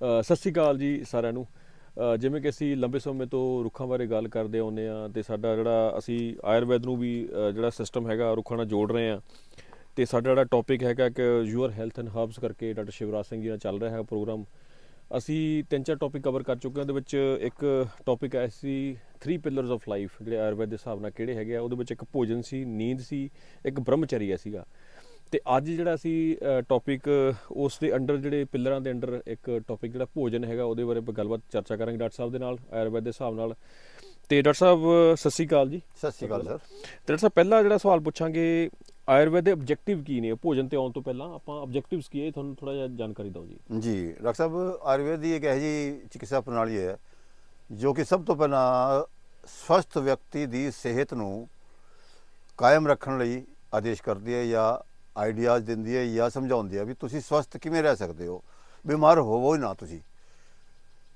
ਸਤਿ ਸ਼੍ਰੀ ਅਕਾਲ ਜੀ ਸਾਰਿਆਂ ਨੂੰ। ਜਿਵੇਂ ਕਿ ਅਸੀਂ ਲੰਬੇ ਸਮੇਂ ਤੋਂ ਰੁੱਖਾਂ ਬਾਰੇ ਗੱਲ ਕਰਦੇ ਆਉਂਦੇ ਆ ਤੇ ਸਾਡਾ ਜਿਹੜਾ ਅਸੀਂ ਆਯੁਰਵੈਦ ਨੂੰ ਵੀ ਜਿਹੜਾ ਸਿਸਟਮ ਹੈਗਾ ਰੁੱਖਾਂ ਨਾਲ ਜੋੜ ਰਹੇ ਆ ਤੇ ਸਾਡਾ ਜਿਹੜਾ ਟੌਪਿਕ ਹੈਗਾ ਕਿ ਯੂਅਰ ਹੈਲਥ ਐਂਡ ਹਰਬਸ ਕਰਕੇ ਡਾਕਟਰ ਸ਼ਿਵਰਾਜ ਸਿੰਘ ਜੀ ਨਾਲ ਚੱਲ ਰਿਹਾ ਹੈ ਪ੍ਰੋਗਰਾਮ। ਅਸੀਂ ਤਿੰਨ ਚਾਰ ਟੌਪਿਕ ਕਵਰ ਕਰ ਚੁੱਕੇ ਹਾਂ, ਉਹਦੇ ਵਿੱਚ ਇੱਕ ਟੌਪਿਕ ਹੈ ਸੀ 3 ਪਿਲਰਸ ਆਫ ਲਾਈਫ ਜਿਹੜੇ ਆਯੁਰਵੈਦ ਦੇ ਹਿਸਾਬ ਨਾਲ ਕਿਹੜੇ ਹੈਗੇ ਆ, ਉਹਦੇ ਵਿੱਚ ਇੱਕ ਭੋਜਨ ਸੀ, ਨੀਂਦ ਸੀ, ਇੱਕ ਬ੍ਰਹਮਚਰੀਆ ਸੀਗਾ। ਤੇ ਅੱਜ ਜਿਹੜਾ ਅਸੀਂ ਟੌਪਿਕ ਉਸ ਦੇ ਅੰਡਰ ਜਿਹੜੇ ਪਿਲਰਾਂ ਦੇ ਅੰਡਰ ਇੱਕ ਟੌਪਿਕ ਜਿਹੜਾ ਭੋਜਨ ਹੈਗਾ ਉਹਦੇ ਬਾਰੇ ਗੱਲਬਾਤ ਚਰਚਾ ਕਰਾਂਗੇ ਡਾਕਟਰ ਸਾਹਿਬ ਦੇ ਨਾਲ ਆਯੁਰਵੈਦ ਦੇ ਹਿਸਾਬ ਨਾਲ। ਤੇ ਡਾਕਟਰ ਸਾਹਿਬ ਸਤਿ ਸ਼੍ਰੀ ਅਕਾਲ ਜੀ। ਸਤਿ ਸ਼੍ਰੀ ਅਕਾਲ ਸਰ। ਡਾਕਟਰ ਸਾਹਿਬ ਪਹਿਲਾ ਜਿਹੜਾ ਸਵਾਲ ਪੁੱਛਾਂਗੇ ਆਯੁਰਵੈਦ ਦੇ ਆਬਜੈਕਟਿਵ ਕੀ ਨੇ? ਭੋਜਨ ਤੇ ਆਉਣ ਤੋਂ ਪਹਿਲਾਂ ਆਪਾਂ ਆਬਜੈਕਟਿਵਸ ਕੀ ਹੈ ਤੁਹਾਨੂੰ ਥੋੜਾ ਜਿਹਾ ਜਾਣਕਾਰੀ ਦਿਓ ਜੀ। ਜੀ ਡਾਕਟਰ ਸਾਹਿਬ ਆਯੁਰਵੇਦ ਦੀ ਇੱਕ ਇਹੋ ਜਿਹੀ ਚਿਕਿਤਸਾ ਪ੍ਰਣਾਲੀ ਹੈ ਜੋ ਕਿ ਸਭ ਤੋਂ ਪਹਿਲਾਂ ਸਵਸਥ ਵਿਅਕਤੀ ਦੀ ਸਿਹਤ ਨੂੰ ਕਾਇਮ ਰੱਖਣ ਲਈ ਆਦੇਸ਼ ਕਰਦੀ ਹੈ ਜਾਂ ਆਈਡੀਆਜ਼ ਦਿੰਦੀ ਹੈ ਜਾਂ ਸਮਝਾਉਂਦੀ ਹੈ ਵੀ ਤੁਸੀਂ ਸਵਸਥ ਕਿਵੇਂ ਰਹਿ ਸਕਦੇ ਹੋ? ਬਿਮਾਰ ਹੋਵੋ ਹੀ ਨਾ ਤੁਸੀਂ।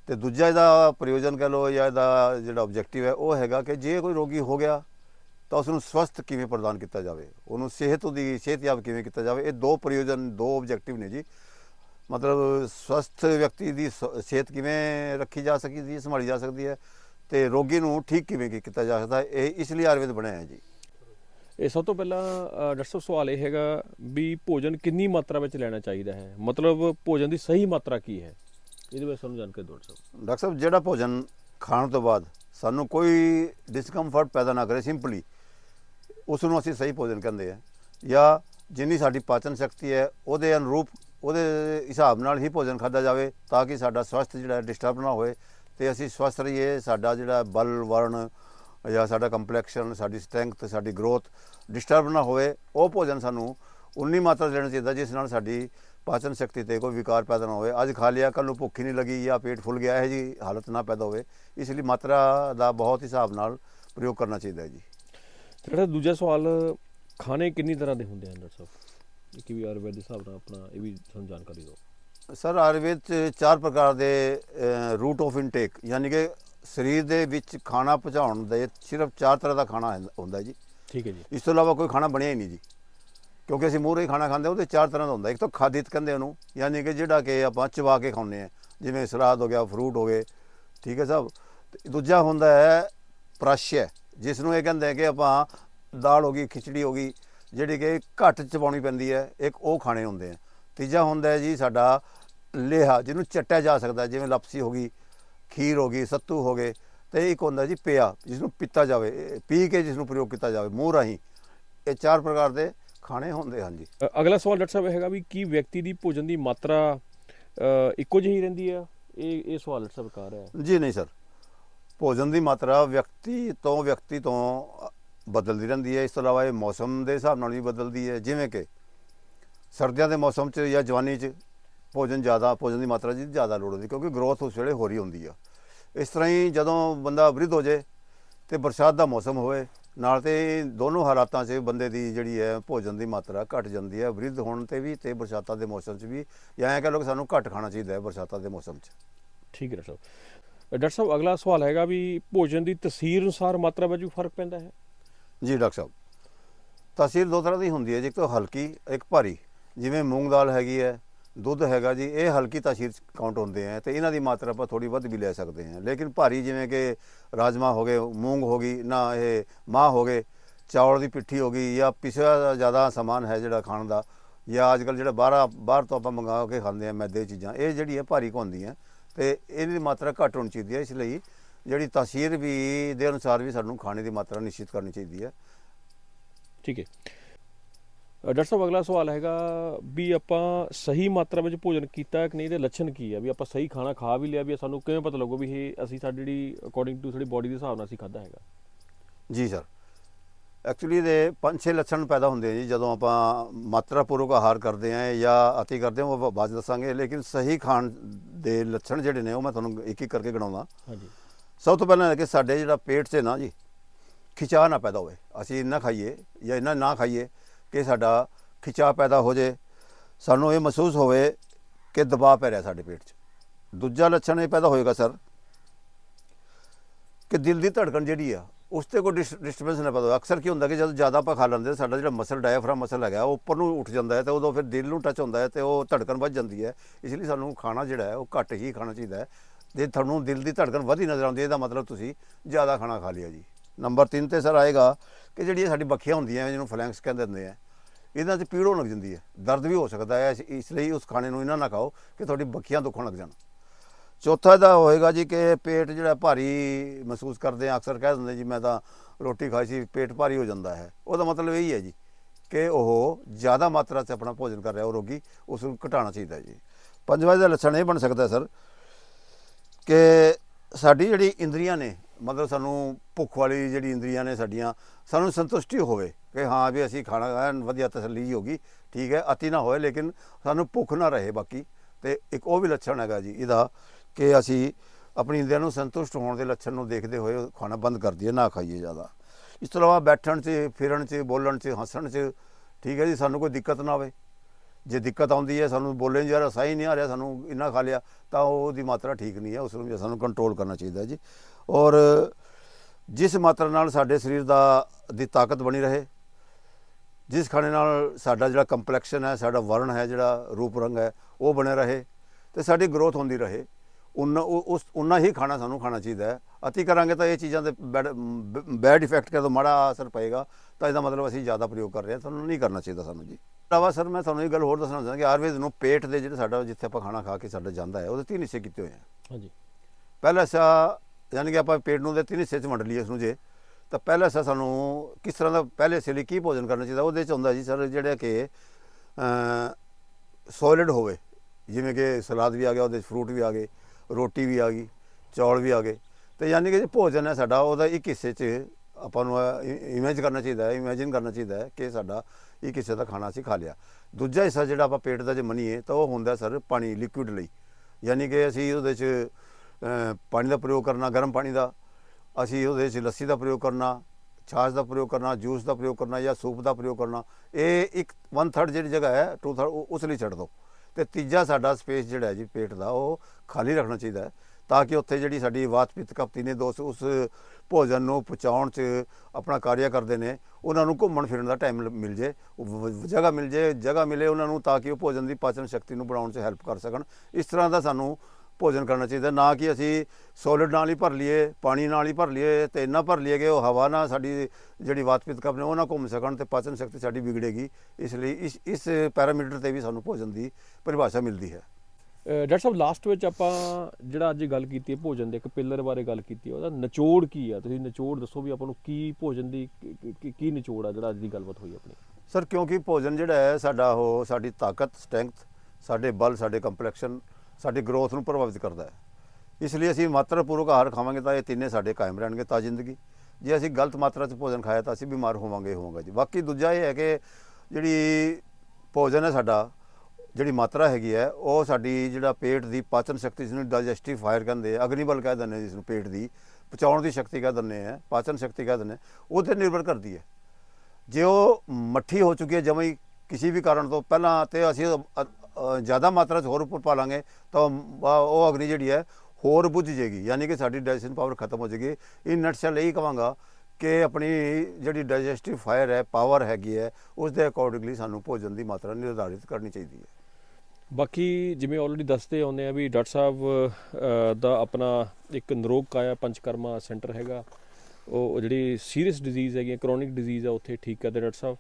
ਤੇ ਦੂਜਾ ਇਹਦਾ ਪ੍ਰਯੋਜਨ ਕਹ ਲਓ ਜਾਂ ਇਹਦਾ ਜਿਹੜਾ ਆਬਜੈਕਟਿਵ ਹੈ, ਉਹ ਹੈਗਾ ਕਿ ਜੇ ਕੋਈ ਰੋਗੀ ਹੋ ਗਿਆ, ਤਾਂ ਉਸ ਨੂੰ ਸਵਸਥ ਕਿਵੇਂ ਪ੍ਰਦਾਨ ਕੀਤਾ ਜਾਵੇ? ਉਹਨੂੰ ਸਿਹਤ ਉਹਦੀ ਸਿਹਤਯਾਬ ਕਿਵੇਂ ਕੀਤਾ ਜਾਵੇ? ਇਹ ਦੋ ਪ੍ਰਯੋਜਨ, ਦੋ ਆਬਜੈਕਟਿਵ ਨੇ ਜੀ। ਮਤਲਬ ਸਵਸਥ ਵਿਅਕਤੀ ਦੀ ਸ- ਸਿਹਤ ਕਿਵੇਂ ਰੱਖੀ ਜਾ ਸਕਦੀ ਹੈ, ਸੰਭਾਲੀ ਜਾ ਸਕਦੀ ਹੈ ਤੇ ਰੋਗੀ ਨੂੰ ਠੀਕ ਕਿਵੇਂ ਕੀ- ਕੀਤਾ ਜਾ ਸਕਦਾ ਇਹ ਇਸ ਲਈ ਆਯੁਰਵੇਦ ਬਣਿਆ ਹੈ ਜੀ। ਇਹ ਸਭ ਤੋਂ ਪਹਿਲਾਂ ਡਾਕਟਰ ਸਾਹਿਬ ਸਵਾਲ ਇਹ ਹੈਗਾ ਵੀ ਭੋਜਨ ਕਿੰਨੀ ਮਾਤਰਾ ਵਿੱਚ ਲੈਣਾ ਚਾਹੀਦਾ ਹੈ? ਮਤਲਬ ਭੋਜਨ ਦੀ ਸਹੀ ਮਾਤਰਾ ਕੀ ਹੈ? ਇਹਦੇ ਬਾਰੇ ਸਾਨੂੰ ਜਾਣਕਾਰੀ ਦਿਓ ਡਾਕਟਰ ਸਾਹਿਬ। ਡਾਕਟਰ ਸਾਹਿਬ, ਜਿਹੜਾ ਭੋਜਨ ਖਾਣ ਤੋਂ ਬਾਅਦ ਸਾਨੂੰ ਕੋਈ ਡਿਸਕੰਫਰਟ ਪੈਦਾ ਨਾ ਕਰੇ ਸਿੰਪਲੀ ਉਸ ਨੂੰ ਅਸੀਂ ਸਹੀ ਭੋਜਨ ਕਹਿੰਦੇ ਆ ਜਾਂ ਜਿੰਨੀ ਸਾਡੀ ਪਾਚਨ ਸ਼ਕਤੀ ਹੈ, ਉਹਦੇ ਅਨੁਰੂਪ, ਉਹਦੇ ਹਿਸਾਬ ਨਾਲ ਹੀ ਭੋਜਨ ਖਾਦਾ ਜਾਵੇ ਤਾਂ ਕਿ ਸਾਡਾ ਸਵਸਥ ਜਿਹੜਾ ਡਿਸਟਰਬ ਨਾ ਹੋਏ ਤੇ ਅਸੀਂ ਸਵਸਥ ਰਹੀਏ, ਸਾਡਾ ਜਿਹੜਾ ਬਲ, ਵਰਣ ਜਾਂ ਸਾਡਾ ਕੰਪਲੈਕਸ਼ਨ ਸਾਡੀ ਸਟਰੈਂਥ ਸਾਡੀ ਗਰੋਥ ਡਿਸਟਰਬ ਨਾ ਹੋਵੇ ਉਹ ਭੋਜਨ ਸਾਨੂੰ ਉਨੀ ਮਾਤਰਾ ਲੈਣਾ ਚਾਹੀਦਾ ਜਿਸ ਨਾਲ ਸਾਡੀ ਪਾਚਨ ਸ਼ਕਤੀ ਤੇ ਕੋਈ ਵਿਕਾਰ ਪੈਦਾ ਨਾ ਹੋਵੇ। ਅੱਜ ਖਾ ਲਿਆ ਕੱਲ ਨੂੰ ਭੁੱਖ ਹੀ ਨਹੀਂ ਲੱਗੀ ਜਾਂ ਪੇਟ ਫੁੱਲ ਗਿਆ ਇਹ ਜੀ ਹਾਲਤ ਨਾ ਪੈਦਾ ਹੋਵੇ। ਇਸ ਲਈ ਮਾਤਰਾ ਦਾ ਬਹੁਤ ਹਿਸਾਬ ਨਾਲ ਪ੍ਰਯੋਗ ਕਰਨਾ ਚਾਹੀਦਾ ਹੈ ਜੀ। ਜਿਹੜਾ ਦੂਜਾ ਸਵਾਲ ਖਾਣੇ ਕਿੰਨੀ ਤਰ੍ਹਾਂ ਦੇ ਹੁੰਦੇ ਹਨ ਡਾਕਟਰ ਸਾਹਿਬ? ਇਹ ਵੀ ਆਯੁਰਵੈਦ ਦੇ ਹਿਸਾਬ ਨਾਲ ਆਪਣਾ ਇਹ ਵੀ ਸਾਨੂੰ ਜਾਣਕਾਰੀ ਦਿਓ। ਸਰ ਆਯੁਰਵੇਦ ਚ ਚਾਰ ਪ੍ਰਕਾਰ ਦੇ ਰੂਟ ਆਫ ਇਨਟੇਕ ਯਾਨੀ ਕਿ ਸਰੀਰ ਦੇ ਵਿੱਚ ਖਾਣਾ ਪਹੁੰਚਾਉਣ ਦੇ ਸਿਰਫ ਚਾਰ ਤਰ੍ਹਾਂ ਦਾ ਖਾਣਾ ਹੁੰਦਾ- ਜੀ। ਠੀਕ ਹੈ ਜੀ। ਇਸ ਤੋਂ ਇਲਾਵਾ ਕੋਈ ਖਾਣਾ ਬਣਿਆ ਹੀ ਨਹੀਂ ਜੀ। ਕਿਉਂਕਿ ਅਸੀਂ ਮੂਹਰੇ ਹੀ ਖਾਣਾ ਖਾਂਦੇ ਉਹਦੇ ਚਾਰ ਤਰ੍ਹਾਂ ਦਾ ਹੁੰਦਾ। ਇੱਕ ਤਾਂ ਖਾਦਿਤ ਕਹਿੰਦੇ ਉਹਨੂੰ ਯਾਨੀ ਕਿ ਜਿਹੜਾ ਕਿ ਆਪਾਂ ਚਬਾ ਕੇ ਖਾਂਦੇ ਆ ਜਿਵੇਂ ਸਲਾਦ ਹੋ ਗਿਆ ਫਰੂਟ ਹੋ ਗਏ ਠੀਕ ਹੈ ਸਾਹਿਬ ਦੂਜਾ ਹੁੰਦਾ ਹੈ ਪ੍ਰਾਸ਼ਯ ਜਿਸ ਨੂੰ ਇਹ ਕਹਿੰਦੇ ਆ ਕਿ ਆਪਾਂ ਦਾਲ ਹੋ ਗਈ ਖਿਚੜੀ ਹੋ ਗਈ ਜਿਹੜੀ ਕਿ ਘੱਟ ਚਬਾਉਣੀ ਪੈਂਦੀ ਹੈ ਇੱਕ ਉਹ ਖਾਣੇ ਹੁੰਦੇ ਆ। ਤੀਜਾ ਹੁੰਦਾ ਹੈ ਜੀ ਸਾਡਾ ਲੇਹਾ ਜਿਹਨੂੰ ਚੱਟਿਆ ਜਾ ਸਕਦਾ ਜਿਵੇਂ ਲਪਸੀ ਹੋ ਗਈ ਖੀਰ ਹੋ ਗਈ ਸੱਤੂ ਹੋ ਗਏ ਤੇ ਇੱਕ ਹੁੰਦਾ ਜੀ ਪਿਆ ਜਿਸ ਨੂੰ ਪੀਤਾ ਜਾਵੇ ਪੀ ਕੇ ਜਿਸ ਨੂੰ ਪ੍ਰਯੋਗ ਕੀਤਾ ਜਾਵੇ ਮੂੰਹ ਰਾਹੀਂ। ਇਹ ਚਾਰ ਪ੍ਰਕਾਰ ਦੇ ਖਾਣੇ ਹੁੰਦੇ ਹਨ ਜੀ। ਅਗਲਾ ਸਵਾਲ ਡਾਕਟਰ ਸਾਹਿਬ ਹੈਗਾ ਵੀ ਕੀ ਵਿਅਕਤੀ ਦੀ ਭੋਜਨ ਦੀ ਮਾਤਰਾ ਇੱਕੋ ਜਿਹੀ ਰਹਿੰਦੀ ਆ ਇਹ ਇਹ ਸਵਾਲ ਡਾਕਟਰ ਸਾਹਿਬ ਕਰ ਰਿਹਾ ਹੈ। ਜੀ ਨਹੀਂ ਸਰ। ਭੋਜਨ ਦੀ ਮਾਤਰਾ ਵਿਅਕਤੀ ਤੋਂ ਵਿਅਕਤੀ ਤੋਂ ਬਦਲਦੀ ਰਹਿੰਦੀ ਹੈ। ਇਸ ਤੋਂ ਇਲਾਵਾ ਇਹ ਮੌਸਮ ਦੇ ਹਿਸਾਬ ਨਾਲ ਵੀ ਬਦਲਦੀ ਹੈ। ਜਿਵੇਂ ਕਿ ਸਰਦੀਆਂ ਦੇ ਮੌਸਮ 'ਚ ਜਾਂ ਜਵਾਨੀ 'ਚ ਭੋਜਨ ਜ਼ਿਆਦਾ ਭੋਜਨ ਦੀ ਮਾਤਰਾ ਜੀ ਜ਼ਿਆਦਾ ਲੋੜ ਹੁੰਦੀ ਕਿਉਂਕਿ ਗਰੋਥ ਉਸ ਵੇਲੇ ਹੋ ਰਹੀ ਹੁੰਦੀ ਆ। ਇਸ ਤਰ੍ਹਾਂ ਹੀ ਜਦੋਂ ਬੰਦਾ ਬ੍ਰਿਧ ਹੋ ਜੇ ਤੇ ਬਰਸਾਤ ਦਾ ਮੌਸਮ ਹੋਵੇ ਨਾਲ ਤੇ ਦੋਨੋਂ ਹਾਲਾਤਾਂ 'ਚ ਬੰਦੇ ਦੀ ਜਿਹੜੀ ਹੈ ਭੋਜਨ ਦੀ ਮਾਤਰਾ ਘਟ ਜਾਂਦੀ ਹੈ ਬ੍ਰਿਧ ਹੋਣ ਤੇ ਵੀ ਤੇ ਬਰਸਾਤਾਂ ਦੇ ਮੌਸਮ 'ਚ ਵੀ ਜਾਂ ਐਂ ਕਹ ਲਓ ਕਿ ਸਾਨੂੰ ਘੱਟ ਖਾਣਾ ਚਾਹੀਦਾ ਹੈ ਬਰਸਾਤਾਂ ਦੇ ਮੌਸਮ 'ਚ। ਠੀਕ ਹੈ ਡਾਕਟਰ ਸਾਹਿਬ। ਡਾਕਟਰ ਸਾਹਿਬ ਅਗਲਾ ਸਵਾਲ ਹੈਗਾ ਵੀ ਭੋਜਨ ਦੀ ਤਸੀਰ ਅਨੁਸਾਰ ਮਾਤਰਾ ਵਿੱਚ ਵੀ ਫ਼ਰਕ ਪੈਂਦਾ ਹੈ? ਜੀ ਡਾਕਟਰ ਸਾਹਿਬ ਤਾਸੀਰ ਦੋ ਤਰ੍ਹਾਂ ਦੀ ਹੁੰਦੀ ਹੈ ਜੀ ਇੱਕ ਤਾਂ ਹਲਕੀ ਇੱਕ ਭਾਰੀ। ਜਿਵੇਂ ਮੂੰਗ ਦਾਲ ਹੈਗੀ ਹੈ ਦੁੱਧ ਹੈਗਾ ਜੀ, ਇਹ ਹਲਕੀ ਤਾਸੀਰ 'ਚ ਕਾਊਂਟ ਹੁੰਦੇ ਆ ਤੇ ਇਹਨਾਂ ਦੀ ਮਾਤਰਾ ਆਪਾਂ ਥੋੜੀ ਵੱਧ ਵੀ ਲੈ ਸਕਦੇ ਹਾਂ। ਲੇਕਿਨ ਭਾਰੀ ਜਿਵੇਂ ਕਿ ਰਾਜਮਾ ਹੋ ਗਏ, ਮੂੰਗ ਹੋ ਗਈ, ਨਾ ਇਹ ਮਾਹ ਹੋ ਗਏ ਚਾਵਲ ਦੀ ਪਿੱਠੀ ਹੋ ਗਈ ਜਾਂ ਪਿਸਿਆ ਜ਼ਿਆਦਾ ਸਮਾਨ ਹੈ ਜਿਹੜਾ ਖਾਣ ਦਾ ਜਾਂ ਅੱਜ ਕੱਲ ਜਿਹੜਾ ਬਾਹਰ ਬਾਹਰ ਤੋਂ ਆਪਾਂ ਮੰਗਾ ਕੇ ਖਾਂਦੇ ਆ ਮੈਦੇ ਦੀਆਂ ਚੀਜ਼ਾਂ, ਇਹ ਜਿਹੜੀ ਹੈ ਭਾਰੀ ਕੁ ਹੁੰਦੀਆਂ ਤੇ ਇਹਦੀ ਮਾਤਰਾ ਘੱਟ ਹੋਣੀ ਚਾਹੀਦੀ ਹੈ ਇਸ ਲਈ ਜਿਹੜੀ ਤਾਸੀਰ ਵੀ ਦੇ ਅਨੁਸਾਰ ਵੀ ਸਾਨੂੰ ਖਾਣੇ ਦੀ ਮਾਤਰਾ ਨਿਸ਼ਚਿਤ ਕਰਨੀ ਚਾਹੀਦੀ ਹੈ ਠੀਕ ਹੈ। ਡਾਕਟਰ ਸਾਹਿਬ ਅਗਲਾ ਸਵਾਲ ਹੈਗਾ ਵੀ ਆਪਾਂ ਸਹੀ ਮਾਤਰਾ ਵਿੱਚ ਭੋਜਨ ਕੀਤਾ ਕਿ ਨਹੀਂ ਇਹਦੇ ਲੱਛਣ ਕੀ ਆ ਵੀ ਆਪਾਂ ਸਹੀ ਖਾਣਾ ਖਾ ਵੀ ਲਿਆ ਵੀ ਸਾਨੂੰ ਕਿਵੇਂ ਪਤਾ ਲੱਗੂ ਵੀ ਇਹ ਅਸੀਂ ਸਾਡੀ ਜਿਹੜੀ ਅਕੋਰਡਿੰਗ ਟੂ ਸਾਡੀ ਬਾਡੀ ਦੇ ਹਿਸਾਬ ਨਾਲ ਅਸੀਂ ਖਾਦਾ ਹੈਗਾ? ਜੀ ਸਰ ਐਕਚੁਅਲੀ ਦੇ ਪੰਜ ਛੇ ਲੱਛਣ ਪੈਦਾ ਹੁੰਦੇ ਆ ਜੀ ਜਦੋਂ ਆਪਾਂ ਮਾਤਰਾਪੂਰਵਕ ਆਹਾਰ ਕਰਦੇ ਆ ਜਾਂ ਅਤੀ ਕਰਦੇ ਆ ਉਹ ਬਾਅਦ ਦੱਸਾਂਗੇ ਲੇਕਿਨ ਸਹੀ ਖਾਣ ਦੇ ਲੱਛਣ ਜਿਹੜੇ ਨੇ ਉਹ ਮੈਂ ਤੁਹਾਨੂੰ ਇੱਕ ਇੱਕ ਕਰਕੇ ਗਿਣਾਉਂਦਾ। ਹਾਂਜੀ। ਸਭ ਤੋਂ ਪਹਿਲਾਂ ਕਿ ਸਾਡੇ ਜਿਹੜਾ ਪੇਟ 'ਚ ਨਾ ਜੀ ਖਿਚਾਅ ਨਾ ਪੈਦਾ ਹੋਵੇ। ਅਸੀਂ ਇੰਨਾ ਖਾਈਏ ਜਾਂ ਇੰਨਾ ਨਾ ਖਾਈਏ ਕਿ ਸਾਡਾ ਖਿਚਾਅ ਪੈਦਾ ਹੋ ਜੇ। ਸਾਨੂੰ ਇਹ ਮਹਿਸੂਸ ਹੋਵੇ ਕਿ ਦਬਾਅ ਪੈ ਰਿਹਾ ਸਾਡੇ ਪੇਟ 'ਚ। ਦੂਜਾ ਲੱਛਣ ਇਹ ਪੈਦਾ ਹੋਏਗਾ, ਸਰ, ਕਿ ਦਿਲ ਦੀ ਧੜਕਣ ਜਿਹੜੀ ਆ, ਉਸ ਤੇ ਕੋਈ ਡਿਸਟਰਬੈਂਸ ਨਾ ਪੈਦਾ ਹੋਵੇ। ਅਕਸਰ ਕੀ ਹੁੰਦਾ ਕਿ ਜਦੋਂ ਜ਼ਿਆਦਾ ਆਪਾਂ ਖਾ ਲੈਂਦੇ ਸਾਡਾ ਜਿਹੜਾ ਮਸਲ ਡਾਇਫਰਾਮ ਮਸਲ ਹੈਗਾ, ਉਹ ਉੱਪਰ ਨੂੰ ਉੱਠ ਜਾਂਦਾ ਹੈ ਤੇ ਉਦੋਂ ਫਿਰ ਦਿਲ ਨੂੰ ਟੱਚ ਹੁੰਦਾ ਹੈ ਤੇ ਉਹ ਧੜਕਣ ਵੱਧ ਜਾਂਦੀ ਹੈ। ਇਸ ਲਈ ਸਾਨੂੰ ਖਾਣਾ ਜਿਹੜਾ ਹੈ, ਉਹ ਘੱਟ ਹੀ ਖਾਣਾ ਚਾਹੀਦਾ ਹੈ। ਜੇ ਤੁਹਾਨੂੰ ਦਿਲ ਦੀ ਧੜਕਣ ਵਧੀ ਨਜ਼ਰ ਆਉਂਦੀ ਹੈ, ਇਹਦਾ ਮਤਲਬ ਤੁਸੀਂ ਜ਼ਿਆਦਾ ਖਾਣਾ ਖਾ ਲਿਆ ਜੀ। ਨੰਬਰ 3 ਤੇ ਸਰ ਆਏਗਾ ਕਿ ਜਿਹੜੀਆਂ ਸਾਡੀ ਬੱਖੀਆਂ ਹੁੰਦੀਆਂ ਜਿਹਨੂੰ ਫਲੈਂਕਸ ਕਹਿੰਦੇ ਹੁੰਦੇ ਆ ਇਹਨਾਂ 'ਚ ਪੀੜ ਹੋਣ ਲੱਗ ਜਾਂਦੀ ਹੈ ਦਰਦ ਵੀ ਹੋ ਸਕਦਾ ਹੈ ਇਸ- ਲਈ ਉਸ ਖਾਣੇ ਨੂੰ ਇਹਨਾਂ ਨਾ ਖਾਓ ਕਿ ਤੁਹਾਡੀ ਬੱਖੀਆਂ ਦੁਖਣ ਲੱਗ ਜਾਣ। ਚੌਥਾ ਇਹਦਾ ਹੋਏਗਾ ਜੀ ਕਿ ਪੇਟ ਜਿਹੜਾ ਭਾਰੀ ਮਹਿਸੂਸ ਕਰਦੇ ਆ, ਅਕਸਰ ਕਹਿ ਦਿੰਦੇ ਜੀ, ਮੈਂ ਤਾਂ ਰੋਟੀ ਖਾਈ ਸੀ, ਪੇਟ ਭਾਰੀ ਹੋ ਜਾਂਦਾ ਹੈ। ਉਹਦਾ ਮਤਲਬ ਇਹੀ ਹੈ ਜੀ ਕਿ ਉਹ ਜ਼ਿਆਦਾ ਮਾਤਰਾ 'ਚ ਆਪਣਾ ਭੋਜਨ ਕਰ ਰਿਹਾ, ਉਹ ਰੋਗੀ ਉਸ ਨੂੰ ਘਟਾਉਣਾ ਚਾਹੀਦਾ ਜੀ। ਪੰਜਵਾਂ ਦਾ ਲੱਛਣ ਇਹ ਬਣ ਸਕਦਾ ਸਰ ਕਿ ਸਾਡੀ ਜਿਹੜੀ ਇੰਦਰੀਆਂ ਨੇ ਮਤਲਬ ਸਾਨੂੰ ਭੁੱਖ ਵਾਲੀ ਜਿਹੜੀ ਇੰਦਰੀਆਂ ਨੇ ਸਾਡੀਆਂ, ਸਾਨੂੰ ਸੰਤੁਸ਼ਟੀ ਹੋਵੇ ਕਿ ਹਾਂ ਵੀ ਅਸੀਂ ਖਾਣਾ ਐਨ ਵਧੀਆ ਤਸੱਲੀ ਹੋ ਗਈ, ਠੀਕ ਹੈ, ਅਤੀ ਨਾ ਹੋਏ, ਲੇਕਿਨ ਸਾਨੂੰ ਭੁੱਖ ਨਾ ਰਹੇ ਬਾਕੀ। ਤੇ ਇੱਕ ਉਹ ਵੀ ਲੱਛਣ ਹੈਗਾ ਜੀ, ਇਹਦਾ ਕਿ ਅਸੀਂ ਆਪਣੀ ਇੰਦਰੀਆਂ ਨੂੰ ਸੰਤੁਸ਼ਟ ਹੋਣ ਦੇ ਲੱਛਣ ਨੂੰ ਦੇਖਦੇ ਹੋਏ ਖਾਣਾ ਬੰਦ ਕਰ ਦਈਏ, ਨਾ ਖਾਈਏ ਜ਼ਿਆਦਾ। ਇਸ ਤੋਂ ਇਲਾਵਾ ਬੈਠਣ 'ਚ, ਫਿਰਨ 'ਚ, ਬੋਲਣ 'ਚ, ਹੱਸਣ 'ਚ, ਠੀਕ ਹੈ ਜੀ, ਸਾਨੂੰ ਕੋਈ ਦਿੱਕਤ ਨਾ ਆਵੇ। ਜੇ ਦਿੱਕਤ ਆਉਂਦੀ ਹੈ, ਸਾਨੂੰ ਬੋਲਣ ਜਾ ਰਿਹਾ ਸਹੀ ਨਹੀਂ ਆ ਰਿਹਾ, ਸਾਨੂੰ ਇੰਨਾ ਖਾ ਲਿਆ, ਤਾਂ ਉਹਦੀ ਮਾਤਰਾ ਠੀਕ ਨਹੀਂ ਹੈ, ਉਸ ਨੂੰ ਸਾਨੂੰ ਕੰਟਰੋਲ ਕਰਨਾ ਚਾਹੀਦਾ ਜੀ। ਔਰ ਜਿਸ ਮਾਤਰਾ ਨਾਲ ਸਾਡੇ ਸਰੀਰ ਦਾ, ਦੀ ਤਾਕਤ ਬਣੀ ਰਹੇ, ਜਿਸ ਖਾਣੇ ਨਾਲ ਸਾਡਾ ਜਿਹੜਾ ਕੰਪਲੈਕਸ਼ਨ ਹੈ, ਸਾਡਾ ਵਰਣ ਹੈ, ਜਿਹੜਾ ਰੂਪ ਰੰਗ ਹੈ, ਉਹ ਬਣਿਆ ਰਹੇ ਤੇ ਸਾਡੀ ਗਰੋਥ ਹੁੰਦੀ ਰਹੇ, ਉਨਾ ਉਹ- ਉਸ, ਉਨਾ ਹੀ ਖਾਣਾ ਸਾਨੂੰ ਖਾਣਾ ਚਾਹੀਦਾ ਹੈ। ਅਤੀ ਕਰਾਂਗੇ ਤਾਂ ਇਹ ਚੀਜ਼ਾਂ ਦੇ ਬੈਡ ਇਫੈਕਟ ਕਦੋਂ ਮਾੜਾ ਅਸਰ ਪਏਗਾ, ਤਾਂ ਇਹਦਾ ਮਤਲਬ ਅਸੀਂ ਜ਼ਿਆਦਾ ਪ੍ਰਯੋਗ ਕਰ ਰਹੇ ਹਾਂ ਤੁਹਾਨੂੰ ਨਹੀਂ ਕਰਨਾ ਚਾਹੀਦਾ ਸਾਨੂੰ ਜੀ। ਇਲਾਵਾ ਸਰ ਮੈਂ ਤੁਹਾਨੂੰ ਇਹ ਗੱਲ ਹੋਰ ਦੱਸਣਾ ਚਾਹੁੰਦਾ ਕਿ ਆਯੁਰਵੇਦ ਨੂੰ ਪੇਟ ਦੇ ਜਿਹੜੇ ਸਾਡਾ ਜਿੱਥੇ ਆਪਾਂ ਖਾਣਾ ਖਾ ਕੇ ਸਾਡਾ ਜਾਂਦਾ ਹੈ ਉਹਦੇ ਤਿੰਨ ਹਿੱਸੇ ਕੀਤੇ ਹੋਏ ਆ। ਹਾਂਜੀ। ਪਹਿਲਾ ਹਿੱਸਾ ਯਾਨੀ ਕਿ ਆਪਾਂ ਪੇਟ ਨੂੰ ਦੇ ਤਿੰਨ ਹਿੱਸੇ 'ਚ ਵੰਡ ਲਈਏ ਇਸ ਨੂੰ ਜੇ ਤਾਂ ਪਹਿਲਾ ਹਿੱਸਾ ਸਾਨੂੰ ਕਿਸ ਤਰ੍ਹਾਂ ਦਾ ਪਹਿਲੇ ਹਿੱਸੇ ਲਈ ਕੀ ਭੋਜਨ ਕਰਨਾ ਚਾਹੀਦਾ ਉਹਦੇ 'ਚ ਹੁੰਦਾ ਜੀ ਸਰ ਜਿਹੜੇ ਕਿ ਸੋਲਿਡ ਹੋਵੇ ਜਿਵੇਂ ਕਿ ਸਲਾਦ ਵੀ ਆ ਗਿਆ ਉਹਦੇ 'ਚ ਫਰੂਟ ਵੀ ਆ ਗਏ ਰੋਟੀ ਵੀ ਆ ਗਈ ਚੌਲ ਵੀ ਆ ਗਏ ਤੇ ਯਾਨੀ ਕਿ ਜੇ ਭੋਜਨ ਹੈ ਸਾਡਾ ਉਹਦਾ ਇੱਕ ਹਿੱਸੇ 'ਚ ਆਪਾਂ ਨੂੰ ਇਮੇਜ ਕਰਨਾ ਚਾਹੀਦਾ ਹੈ ਇਮੇਜਿਨ ਕਰਨਾ ਚਾਹੀਦਾ ਹੈ ਕਿ ਸਾਡਾ ਇਹ ਕਿਸੇ ਦਾ ਖਾਣਾ ਅਸੀਂ ਖਾ ਲਿਆ। ਦੂਜਾ ਹਿੱਸਾ ਜਿਹੜਾ ਆਪਾਂ ਪੇਟ ਦਾ ਜੇ ਮੰਨੀਏ, ਤਾਂ ਉਹ ਹੁੰਦਾ ਸਰ ਪਾਣੀ ਲਿਕੁਇਡ ਲਈ। ਯਾਨੀ ਕਿ ਅਸੀਂ ਉਹਦੇ 'ਚ ਪਾਣੀ ਦਾ ਪ੍ਰਯੋਗ ਕਰਨਾ, ਗਰਮ ਪਾਣੀ ਦਾ। ਅਸੀਂ ਉਹਦੇ 'ਚ ਲੱਸੀ ਦਾ ਪ੍ਰਯੋਗ ਕਰਨਾ, ਛਾਛ ਦਾ ਪ੍ਰਯੋਗ ਕਰਨਾ, ਜੂਸ ਦਾ ਪ੍ਰਯੋਗ ਕਰਨਾ ਜਾਂ ਸੂਪ ਦਾ ਪ੍ਰਯੋਗ ਕਰਨਾ। ਇਹ ਇੱਕ 1/3 ਜਿਹੜੀ ਜਗ੍ਹਾ ਹੈ 2/3 ਉਸ ਲਈ ਛੱਡ ਦਿਓ ਤੇ ਤੀਜਾ ਸਾਡਾ ਸਪੇਸ ਜਿਹੜਾ ਹੈ ਜੀ ਪੇਟ ਦਾ, ਉਹ ਖਾਲੀ ਰੱਖਣਾ ਚਾਹੀਦਾ ਹੈ। ਤਾਂ ਕਿ ਉੱਥੇ ਜਿਹੜੀ ਸਾਡੀ ਵਾਤ ਪਿੱਤ ਕਪਤੀ ਨੇ ਦੋਸਤ ਉਸ ਭੋਜਨ ਨੂੰ ਪਹੁੰਚਾਉਣ 'ਚ ਆਪਣਾ ਕਾਰਿਆ ਕਰਦੇ ਨੇ, ਉਹਨਾਂ ਨੂੰ ਘੁੰਮਣ ਫਿਰਨ ਦਾ ਟਾਈਮ ਮਿਲ ਜੇ ਜਗ੍ਹਾ ਮਿਲ ਜੇ, ਜਗ੍ਹਾ ਮਿਲੇ ਉਹਨਾਂ ਨੂੰ ਤਾਂ ਕਿ ਉਹ ਭੋਜਨ ਦੀ ਪਾਚਨ ਸ਼ਕਤੀ ਨੂੰ ਬਣਾਉਣ 'ਚ ਹੈਲਪ ਕਰ ਸਕਣ। ਇਸ ਤਰ੍ਹਾਂ ਦਾ ਸਾਨੂੰ ਭੋਜਨ ਕਰਨਾ ਚਾਹੀਦਾ, ਨਾ ਕਿ ਅਸੀਂ ਸੋਲਿਡ ਨਾਲ ਹੀ ਭਰ ਲਈਏ, ਪਾਣੀ ਨਾਲ ਹੀ ਭਰ ਲਈਏ ਤੇ ਇੰਨਾ ਭਰ ਲਈਏ ਕਿ ਉਹ ਹਵਾ ਨਾਲ ਸਾਡੀ ਜਿਹੜੀ ਵਾਤਪਿਤ ਪਿੱਤ ਨੇ ਉਹ ਨਾ ਘੁੰਮ ਸਕਣ ਤੇ ਪਾਚਨ ਸ਼ਕਤੀ ਸਾਡੀ ਵਿਗੜੇਗੀ। ਇਸ ਲਈ ਇਸ ਇਸ ਪੈਰਾਮੀਟਰ ਤੇ ਵੀ ਸਾਨੂੰ ਭੋਜਨ ਦੀ ਪਰਿਭਾਸ਼ਾ ਮਿਲਦੀ ਹੈ। ਡਾਕਟਰ ਸਾਹਿਬ ਲਾਸਟ ਵਿੱਚ ਆਪਾਂ ਜਿਹੜਾ ਅੱਜ ਗੱਲ ਕੀਤੀ ਹੈ ਭੋਜਨ ਦੇ, ਇੱਕ ਪਿੱਲਰ ਬਾਰੇ ਗੱਲ ਕੀਤੀ ਹੈ, ਉਹਦਾ ਨਿਚੋੜ ਕੀ ਆ? ਤੁਸੀਂ ਨਿਚੋੜ ਦੱਸੋ ਵੀ ਆਪਾਂ ਨੂੰ ਕੀ ਭੋਜਨ ਦੀ ਕੀ- ਕੀ- ਨਿਚੋੜ ਆ ਜਿਹੜਾ ਅੱਜ ਦੀ ਗੱਲਬਾਤ ਹੋਈ ਆਪਣੀ? ਸਰ ਕਿਉਂਕਿ ਭੋਜਨ ਜਿਹੜਾ ਹੈ, ਸਾਡਾ ਉਹ, ਸਾਡੀ ਤਾਕਤ ਸਟਰੈਂਥ ਸਾਡੇ ਬਲ, ਸਾਡੇ ਕੰਪਲੈਕਸ਼ਨ ਸਾਡੀ ਗਰੋਥ ਨੂੰ ਪ੍ਰਭਾਵਿਤ ਕਰਦਾ ਹੈ। ਇਸ ਲਈ ਅਸੀਂ ਮਾਤਰਾਪੂਰਵਕ ਆਹਾਰ ਖਾਵਾਂਗੇ ਤਾਂ ਇਹ ਤਿੰਨੇ ਸਾਡੇ ਕਾਇਮ ਰਹਿਣਗੇ ਤਾਂ ਜ਼ਿੰਦਗੀ। ਜੇ ਅਸੀਂ ਗਲਤ ਮਾਤਰਾ 'ਚ ਭੋਜਨ ਖਾਇਆ ਤਾਂ ਅਸੀਂ ਬਿਮਾਰ ਹੋਵਾਂਗੇ ਹੋਵਾਂਗੇ ਜੀ। ਬਾਕੀ ਦੂਜਾ ਇਹ ਹੈ ਕਿ ਜਿਹੜੀ ਭੋਜਨ ਹੈ ਸਾਡਾ ਜਿਹੜੀ ਮਾਤਰਾ ਹੈਗੀ ਹੈ, ਉਹ ਸਾਡੀ ਜਿਹੜਾ ਪੇਟ ਦੀ ਪਾਚਨ ਸ਼ਕਤੀ ਜਿਹਨੂੰ ਡਾਈਜੈਸਟਿਵ ਫਾਇਰ ਕਹਿੰਦੇ ਆ, ਅਗਨੀਬਲ ਕਹਿ ਦਿੰਦੇ ਜਿਸ ਨੂੰ ਪੇਟ ਦੀ ਪਚਾਉਣ ਦੀ ਸ਼ਕਤੀ ਕਹਿ ਦਿੰਦੇ ਆ, ਪਾਚਨ ਸ਼ਕਤੀ ਕਹਿ ਦਿੰਦੇ ਉਹ ਤੇ ਨਿਰਭਰ ਕਰਦੀ ਹੈ। ਜੇ ਉਹ ਮੱਠੀ ਹੋ ਚੁੱਕੀ ਹੈ, ਜਮਾਂ ਕਿਸੇ ਵੀ ਕਾਰਨ ਤੋਂ, ਪਹਿਲਾਂ ਤੇ ਅਸੀਂ ਜ਼ਿਆਦਾ ਮਾਤਰਾ 'ਚ ਹੋਰ ਉੱਪਰ ਪਾ ਲਾਂਗੇ, ਤਾਂ ਉਹ ਉਹ ਅਗਨੀ ਜਿਹੜੀ ਹੈ, ਹੋਰ ਬੁੱਝ ਜੇਗੀ, ਯਾਨੀ ਕਿ ਸਾਡੀ ਡਾਈਜੈਸ਼ਨ ਪਾਵਰ ਖਤਮ ਹੋ ਜੇਗੀ। ਇਹ ਨਟਸ਼ਲ ਇਹੀ ਕਵਾਂਗਾ ਕਿ ਆਪਣੀ ਜਿਹੜੀ ਡਾਈਜੈਸਟਿਵ ਫਾਇਰ ਹੈ, ਪਾਵਰ ਹੈਗੀ ਹੈ, ਉਸ ਦੇ ਅਕੋਰਡਿੰਗਲੀ ਸਾਨੂੰ ਭੋਜਨ ਦੀ ਮਾਤਰਾ ਨਿਰਧਾਰਿਤ ਕਰਨੀ ਚਾਹੀਦੀ ਹੈ। ਬਾਕੀ ਜਿਵੇਂ ਆਲਰੇਡੀ ਦੱਸਦੇ ਆਉਂਦੇ ਆ ਵੀ ਡਾਕਟਰ ਸਾਹਿਬ ਦਾ ਆਪਣਾ ਇੱਕ ਨਰੋਗ ਕਾਇਆ ਪੰਚਕਰਮਾ ਸੈਂਟਰ ਹੈਗਾ। ਉਹ ਜਿਹੜੀ ਸੀਰੀਅਸ ਡਿਜ਼ੀਜ਼ ਹੈਗੀ ਕ੍ਰੋਨਿਕ ਡਿਜ਼ੀਜ਼ ਆ, ਉੱਥੇ ਠੀਕ ਕਰਦੇ ਡਾਕਟਰ ਸਾਹਿਬ।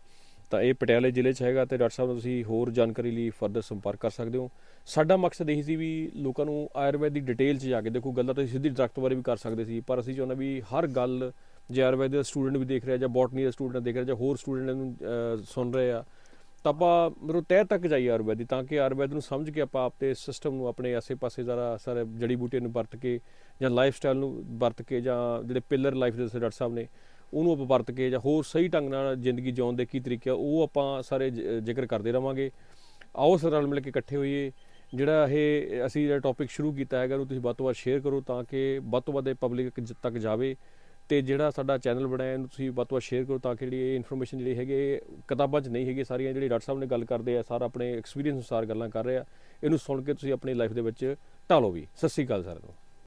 ਤਾਂ ਇਹ ਪਟਿਆਲੇ ਜ਼ਿਲ੍ਹੇ 'ਚ ਹੈਗਾ ਤੇ ਡਾਕਟਰ ਸਾਹਿਬ ਨਾਲ ਤੁਸੀਂ ਹੋਰ ਜਾਣਕਾਰੀ ਲਈ ਫਰਦਰ ਸੰਪਰਕ ਕਰ ਸਕਦੇ ਹੋ। ਸਾਡਾ ਮਕਸਦ ਇਹੀ ਸੀ ਵੀ ਲੋਕਾਂ ਨੂੰ ਆਯੁਰਵੈਦ ਦੀ ਡਿਟੇਲ 'ਚ ਜਾ ਕੇ ਦੇਖੋ, ਗੱਲਾਂ ਤਾਂ ਸਿੱਧੀ ਡਾਕਟਰ ਬਾਰੇ ਵੀ ਕਰ ਸਕਦੇ ਸੀ, ਪਰ ਅਸੀਂ ਚਾਹੁੰਦੇ ਵੀ ਹਰ ਗੱਲ ਜੇ ਆਯੁਰਵੈਦ ਦਾ ਸਟੂਡੈਂਟ ਵੀ ਦੇਖ ਰਿਹਾ ਜਾਂ ਬੋਟਨੀ ਦਾ ਸਟੂਡੈਂਟ ਦੇਖ ਰਿਹਾ ਜਾਂ ਹੋਰ ਸਟੂਡੈਂਟ ਨੂੰ ਸੁਣ ਰਹੇ ਆ ਤਾਂ ਆਪਾਂ ਮਤਲਬ ਤਹਿ ਤੱਕ ਜਾਈਏ ਆਯੁਰਵੈਦ ਦੀ, ਤਾਂ ਕਿ ਆਯੁਰਵੈਦ ਨੂੰ ਸਮਝ ਕੇ ਆਪਾਂ ਆਪਣੇ ਸਿਸਟਮ ਨੂੰ ਆਪਣੇ ਆਸੇ-ਪਾਸੇ ਜ਼ਰਾ ਸਾਰੇ ਜੜੀ ਬੂਟੇ ਨੂੰ ਵਰਤ ਕੇ ਜਾਂ ਲਾਈਫ ਸਟਾਈਲ ਨੂੰ ਵਰਤ ਕੇ ਜਾਂ ਜਿਹੜੇ ਪਿਲਰ ਲਾਈਫ ਦੇ ਡਾਕਟਰ ਸਾਹਿਬ ਨੇ, ਉਹਨੂੰ ਆਪਾਂ ਵਰਤ ਕੇ ਜਾਂ ਹੋਰ ਸਹੀ ਢੰਗ ਨਾਲ ਜ਼ਿੰਦਗੀ ਜਿਉਣ ਦੇ ਕੀ ਤਰੀਕੇ ਆ, ਉਹ ਆਪਾਂ ਸਾਰੇ ਜ- ਜ਼ਿਕਰ ਕਰਦੇ ਰਵਾਂਗੇ। ਆਓ ਸਾਰੇ ਨਾਲ ਮਿਲ ਕੇ ਇਕੱਠੇ ਹੋਈਏ। ਜਿਹੜਾ ਇਹ, ਅਸੀਂ ਜਿਹੜਾ ਟੌਪਿਕ ਸ਼ੁਰੂ ਕੀਤਾ ਹੈਗਾ, ਉਹਨੂੰ ਤੁਸੀਂ ਵੱਧ ਤੋਂ ਵੱਧ ਸ਼ੇਅਰ ਕਰੋ ਤਾਂ ਕਿ ਵੱਧ ਤੋਂ ਵੱਧ ਪਬਲਿਕ ਤੱਕ ਜਾਵੇ। ਤੇ ਜਿਹੜਾ ਸਾਡਾ ਚੈਨਲ ਬਣਾਇਆ ਇਹਨੂੰ ਤੁਸੀਂ ਵੱਧ ਤੋਂ ਵੱਧ ਸ਼ੇਅਰ ਕਰੋ ਤਾਂ ਕਿ ਜਿਹੜੀ ਇਹ ਇਨਫੋਰਮੇਸ਼ਨ ਜਿਹੜੀ ਹੈਗੀ ਕਿਤਾਬਾਂ 'ਚ ਨਹੀਂ ਹੈਗੀ, ਸਾਰੀਆਂ ਜਿਹੜੀ ਡਾਕਟਰ ਸਾਹਿਬ ਨੇ ਗੱਲ ਕਰਦੇ ਆ, ਸਾਰਾ ਆਪਣੇ ਐਕਸਪੀਰੀਅੰਸ ਅਨੁਸਾਰ ਗੱਲਾਂ ਕਰ ਰਹੇ ਆ। ਇਹਨੂੰ ਸੁਣ ਕੇ ਤੁਸੀਂ ਆਪਣੀ ਲਾਈਫ ਦੇ ਵਿੱਚ ਢਾਲੋ ਵੀ। ਸਤਿ ਸ੍ਰੀ ਅਕਾਲ ਸਾਰਿਆਂ ਨੂੰ।